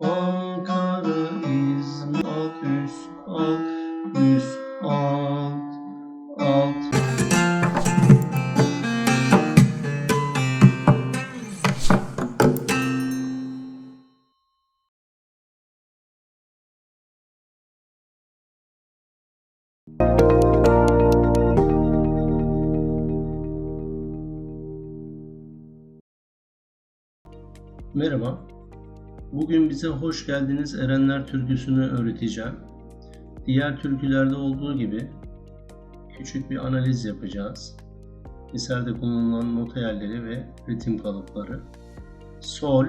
Ankara, İzmir, alt, üst, alt, üst, alt, alt. Merhaba. Bugün bize hoş geldiniz Erenler türküsünü öğreteceğim. Diğer türkülerde olduğu gibi küçük bir analiz yapacağız. Eserde kullanılan nota yerleri ve ritim kalıpları. Sol,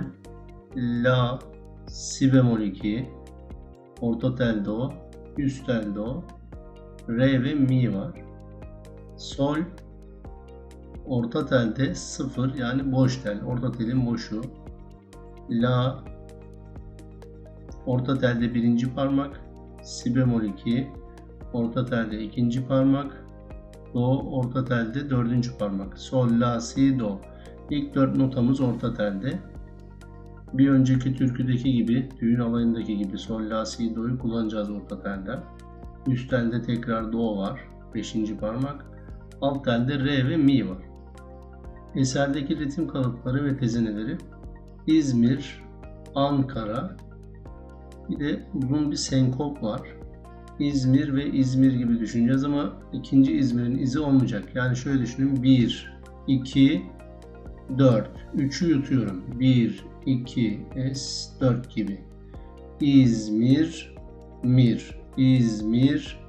La, Si bemol 2, orta tel do, üst tel do, Re ve Mi var. Sol, orta telde 0 yani boş tel, orta telin boşu. La orta telde birinci parmak, si bemol 2, orta telde ikinci parmak, do orta telde dördüncü parmak, sol, la, si, do. İlk dört notamız orta telde. Bir önceki türküdeki gibi, düğün alayındaki gibi sol, la, si, do'yu kullanacağız orta telde. Üst telde tekrar do var, beşinci parmak. Alt telde re ve mi var. Eserdeki ritim kalıpları ve tezeneleri İzmir, Ankara, bir de uzun bir senkop var. İzmir ve İzmir gibi düşüneceğiz ama ikinci İzmir'in izi olmayacak. Yani şöyle düşünün 1, 2, 4. 3'ü yutuyorum. 1, 2, S, 4 gibi. İzmir, Mir. İzmir,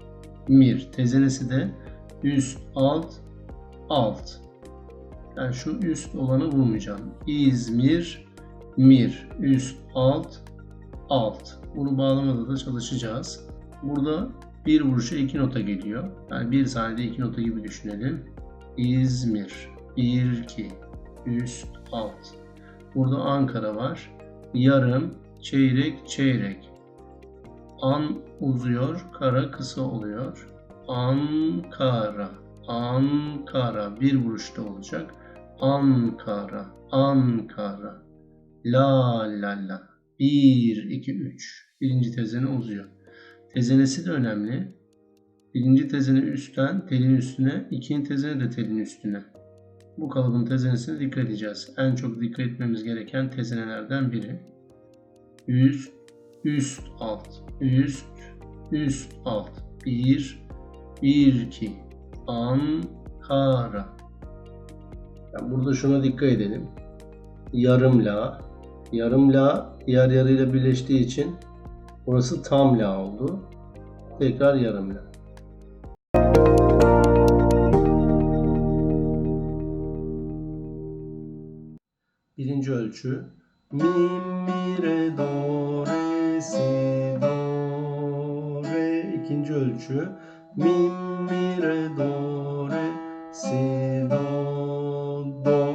Mir. Tezenesi de üst, alt, alt. Yani şu üst olanı vurmayacağım. İzmir, Mir, üst, alt, alt. Bunu bağlamada da çalışacağız. Burada bir vuruşa iki nota geliyor. Yani bir saniyede iki nota gibi düşünelim. İzmir, 1, 2, üst, alt. Burada Ankara var. Yarım, çeyrek, çeyrek. An uzuyor, kara kısa oluyor. Ankara, Ankara bir vuruşta olacak. Ankara, Ankara. La la la. 1, 2, 3. Birinci tezene uzuyor. Tezenesi de önemli. Birinci tezene üstten telin üstüne, ikinci tezene de telin üstüne. Bu kalıbın tezenesine dikkat edeceğiz. En çok dikkat etmemiz gereken tezenelerden biri. Üst, üst, alt, üst, üst, alt. 1, 1, 2. Ankara. Yani burada şuna dikkat edelim. Yarım la, yarım la diğer yarıyla birleştiği için burası tam la oldu. Tekrar yarım la. Birinci ölçü. Mi mi re do re si do re. İkinci ölçü. Mi mi re do re si do do.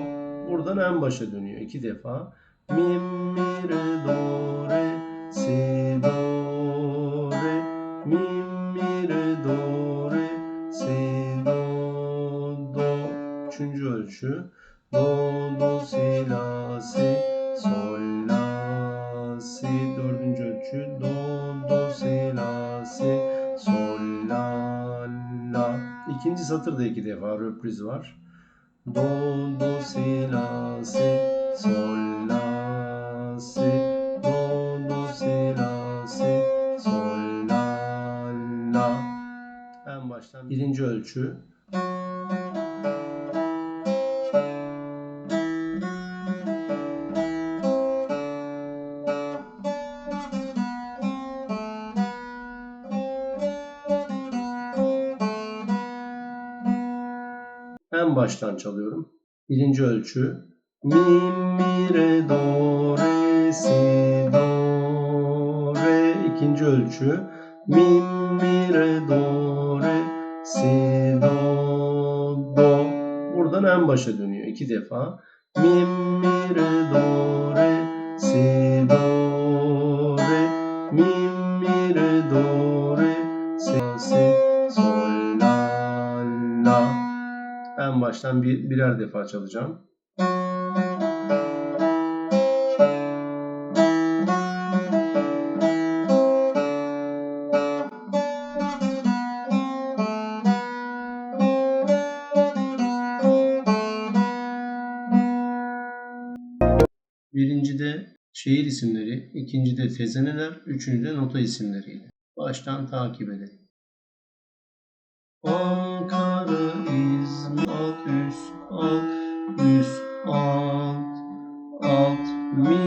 Buradan en başa dönüyor. İki defa. Mi mi re do ölçü. Do do si la si sol la si dördüncü ölçü. Do do si la si sol la la ikinci satırda iki defa röpriz var. Do do si la si sol la si do do si la si sol la la en baştan birinci ölçü en baştan çalıyorum. Birinci ölçü. Mi mi re do re si do re. İkinci ölçü. Mi mi re do re si do do. Buradan en başa dönüyor. İki defa. Mi mi re do re si do baştan bir, birer defa çalacağım. Birincide şehir isimleri, ikincide tezeneler, üçüncüde nota isimleriyle. Baştan takip edelim. Oh üst, alt, üst, alt, alt, mim,